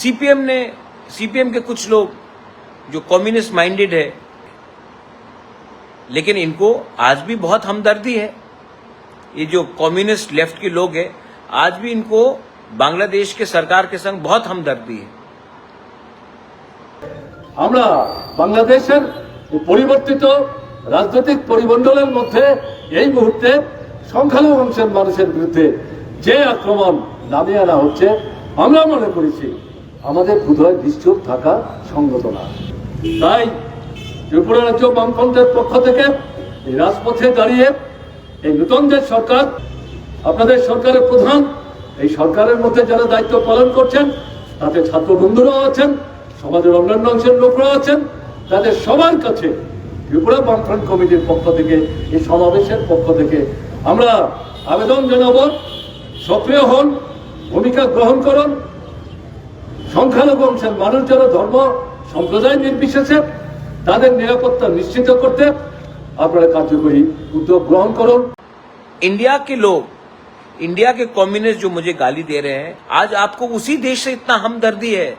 CPM ने CPM के कुछ लोग जो कम्युनिस्ट माइंडेड है लेकिन इनको आज भी बहुत हमदर्दी है ये जो कम्युनिस्ट लेफ्ट के लोग हैं आज भी इनको बांग्लादेश के सरकार के संग बहुत हमदर्दी है আমরা বাংলাদেশের এই পরিবর্তিত রাজনৈতিক পরিমণ্ডলের মধ্যে এই মুহূর্তে সংখ্যালঘু অংশের মানুষের বিরুদ্ধে যে আক্রমণ নামিয়ে আনা হচ্ছে আমরা মনে করেছি আমাদের বোধহয় নিশ্চুপ থাকা সঙ্গত না। তাই ত্রিপুরা রাজ্য বামফ্রন্টের পক্ষ থেকে এই রাজপথে দাঁড়িয়ে এই নতুন যে সরকার, আপনাদের সরকারের প্রধান, এই সরকারের মধ্যে যারা দায়িত্ব পালন করছেন, তাতে ছাত্র বন্ধুরাও আছেন, সমাজের অন্যান্য অংশের লোকরাও আছেন, তাদের সবার কাছে ত্রিপুরা বামফ্রন্ট কমিটির পক্ষ থেকে, এই সমাবেশের পক্ষ থেকে আমরা আবেদন জানাব, সক্রিয় হন, ভূমিকা গ্রহণ করুন সংখ্যালঘু অংশের মানুষ যারা ধর্ম সম্প্রদায় নির্বিশেষে তাদের নিরাপত্তা নিশ্চিত করতে আপনারা কার্যকরী উদ্যোগ গ্রহণ করুন इंडिया के लोग इंडिया के कम्युनिस्ट जो मुझे गाली दे रहे हैं आज आपको उसी देश से इतना हमदर्दी है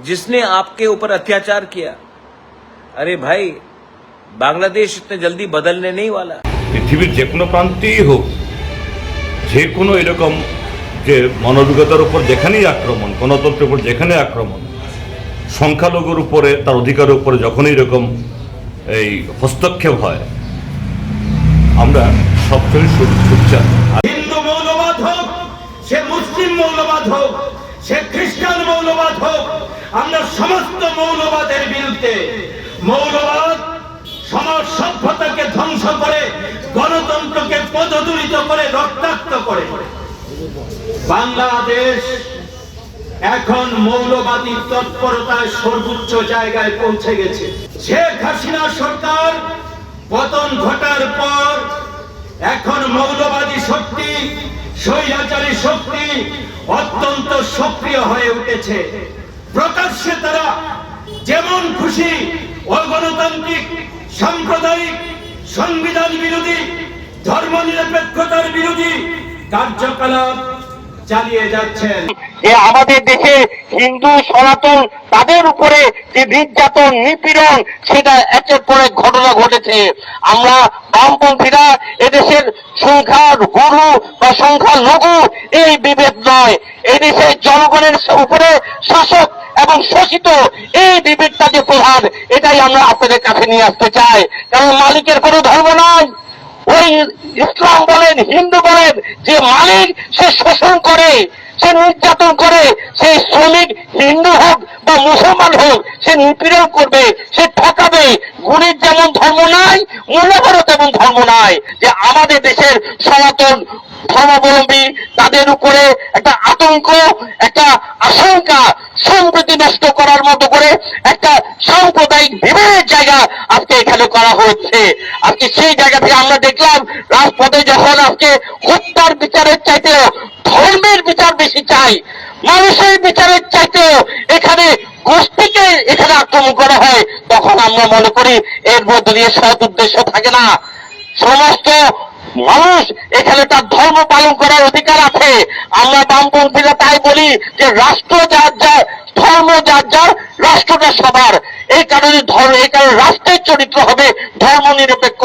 जिसने आपके ऊपर अत्याचार किया अरे भाई बांग्लादेश इतने जल्दी बदलने नहीं वाला পৃথিবীর যে কোনো প্রান্তেই হোক যে কোনো এরকম যে মানবিকতার উপর যেখানেই আক্রমণ, গণতন্ত্রের উপর যেখানে আক্রমণ, সংখ্যালঘুর উপরে, তার অধিকারের উপরে যখনই এরকম এই হস্তক্ষেপ হয়, আমরা সবসময় সুচ্চার হিন্দু মৌলবাদ হোক, সে মুসলিম মৌলবাদ হোক, সে খ্রিস্টান মৌলবাদ হোক, আমরা সমস্ত মৌলবাদের বিরুদ্ধে মৌলবাদ, সমাজ সভ্যতাকে ধ্বংস করে, গণতন্ত্রকে পদদলিত করে, রক্তাক্ত করে। বাংলাদেশ এখন মৌলবাদী তৎপরতায় সর্বোচ্চ জায়গায় পৌঁছে গেছে। শেখ হাসিনা সরকার পতন ঘটার পর এখন মৌলবাদী শক্তি, স্বৈরাচারী শক্তি অত্যন্ত সক্রিয় হয়ে উঠেছে। প্রকাশ্যে তারা যেমন খুশি অগণতান্ত্রিক, সাম্প্রদায়িক, সংবিধান বিরোধী ধর্ম ধর্মনিরপেক্ষতার বিরোধী কার্যকলাপ চালিয়ে যাচ্ছেন। যে আমাদের দেশে হিন্দু, সনাতন, তাদের উপরে যে নির্যাতন, নিপীড়ন, সেটা একের পর এক ঘটনা ঘটেছে। আমরা বামপন্থীরা এদেশের বা সংখ্যা লঘু এই বিভেদ নয়। এদেশের জনগণের উপরে শাসক এবং শোষিত, এই বিভেদটা যে প্রধান, এটাই আমরা আপনাদের কাছে নিয়ে আসতে চাই। কারণ মালিকের কোনো ধর্ম নয় ওই ইসলাম বলেন, হিন্দু বলেন, যে মালিক সে শোষণ করে, সে নির্যাতন করে সেই শ্রমিক হিন্দু হোক বা মুসলমান হোক, সে নিপীড়ন করবে, সে ঠকাবে। গুণের যেমন ধর্ম নাই মূল্যবারও তেমন ধর্ম নাই যে আমাদের দেশের সনাতন ধর্মাবলম্বী, তাদের উপরে একটা আতঙ্ক, একটা আশঙ্কা, সম্প্রীতি নষ্ট করার মতো করে একটা সাম্প্রদায়িক বিভেদের জায়গা আজকে এখানে করা হচ্ছে। আজকে সেই জায়গা থেকে আমরা দেখলাম, রাজপথে যখন আজকে হত্যার বিচারের চাইতেও ধর্মের বিচার বেশি চাই, মানুষের বিচারের চাইতেও এখানে গোষ্ঠীকে এখানে আক্রমণ করা হয়, তখন আমরা মনে করি এর মধ্যে দিয়ে সৎ উদ্দেশ্য থাকে না। সমস্ত মানুষ এখানে তার ধর্ম পালন করার অধিকার আছে। আমরা বামপন্থীরা তাই বলি যে রাষ্ট্র যার যার, ধর্ম যার যার, রাষ্ট্রটা সবার। এই কারণে ধর্ম এই কারণে রাষ্ট্রের চরিত্র হবে ধর্ম নিরপেক্ষ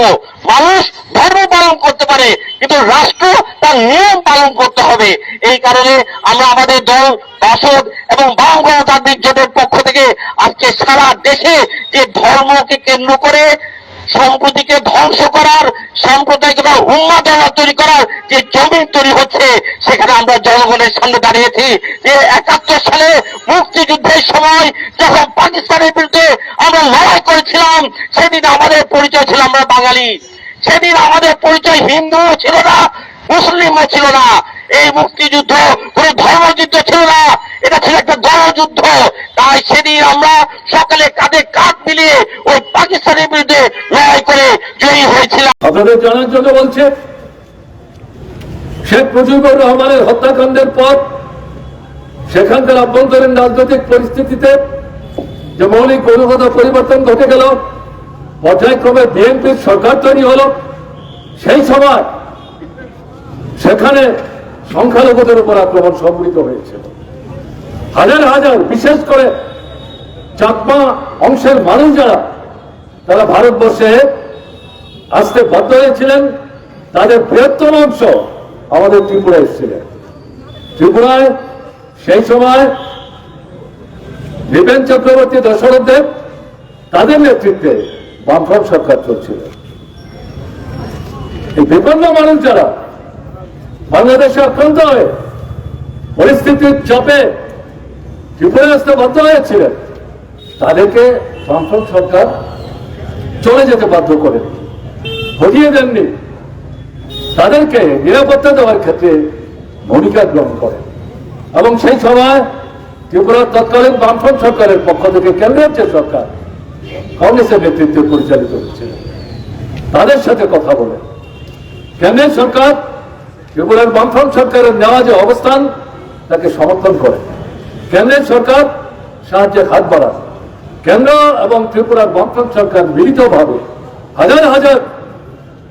মানুষ ধর্ম পালন করতে পারে, কিন্তু রাষ্ট্র তার নিয়ম পালন করতে হবে। এই কারণে আমরা আমাদের দল, বাসদ এবং বাম গণতান্ত্রিক জোটের পক্ষ থেকে আজকে সারা দেশে যে ধর্মকে কেন্দ্র করে সম্প্রতিকে ধ্বংস করার, সাম্প্রদায়িক বা উন্মাদনা তৈরি করার যে জমি তৈরি হচ্ছে, সেখানে আমরা জনগণের সামনে দাঁড়িয়েছি যে একাত্তর সালে মুক্তিযুদ্ধের সময় যখন পাকিস্তানের বিরুদ্ধে আমরা লড়াই করেছিলাম, সেদিন আমাদের পরিচয় ছিল আমরা বাঙালি। সেদিন আমাদের পরিচয় হিন্দু ছিল না, মুসলিমও ছিল না। এই মুক্তিযুদ্ধ কোন ধর্মযুদ্ধ ছিল না, এটা ছিল একটা গণযুদ্ধ তাই সেদিন আমরা সকালে কাঁধে কাঁধ মিলিয়ে ওই পাকিস্তানের বিরুদ্ধে লড়াই করে জয়ী হয়েছিলাম। আপনাদের জানার জন্য বলছে, শেখ মুজিবুর রহমানের হত্যাকাণ্ডের পর সেখানকার আভ্যন্তরীণ রাজনৈতিক পরিস্থিতিতে যে মৌলিক গুণগত পরিবর্তন ঘটে গেল, পর্যায়ক্রমে বিএনপির সরকার তৈরি হলো, সেই সময় সেখানে সংখ্যালঘুদের উপর আক্রমণ সংঘটিত হয়েছিল। হাজার হাজার, বিশেষ করে চাকমা অংশের মানুষ যারা, তারা ভারতবর্ষে আসতে বাধ্য হয়েছিলেন। তাদের বৃহত্তম অংশ আমাদের ত্রিপুরা এসেছিলেন। ত্রিপুরায় সেই সময় নৃপেন চক্রবর্তী দশরথ দেব তাদের নেতৃত্বে বামফ্রন্ট সরকার চলছিল। এই বিপন্ন মানুষ যারা বাংলাদেশে আক্রান্ত হয়ে পরিস্থিতির চাপে ত্রিপুরায় আসতে বাধ্য হয়েছিলেন তাদেরকে বামফ্রন্ট সরকার চলে যেতে বাধ্য করেন হটিয়ে দেননি। তাদেরকে নিরাপত্তা দেওয়ার ক্ষেত্রে ভূমিকা গ্রহণ করেন এবং সেই সময় ত্রিপুরার তৎকালীন বামফ্রন্ট সরকারের পক্ষ থেকে কেন্দ্রের যে সরকার কংগ্রেসের নেতৃত্বে পরিচালিত হচ্ছিল তাদের সাথে কথা বলে। কেন্দ্রের সরকার ত্রিপুরার বামফ্রন্ট সরকারের নেওয়া যে অবস্থান, তাকে সমর্থন করে। কেন্দ্রের সরকার সাহায্যের হাত বাড়ায়। কেন্দ্র এবং ত্রিপুরার বামফ্রন্ট সরকার মিলিতভাবে হাজার হাজার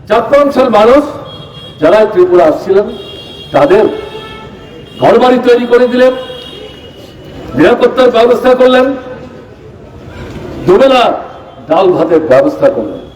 চাকরাংশের মানুষ যারা ত্রিপুরা আসছিলেন, তাদের ঘরবাড়ি তৈরি করে দিলেন, নিরাপত্তার ব্যবস্থা করলেন, দুবেলা ডাল ভাতের ব্যবস্থা করলেন।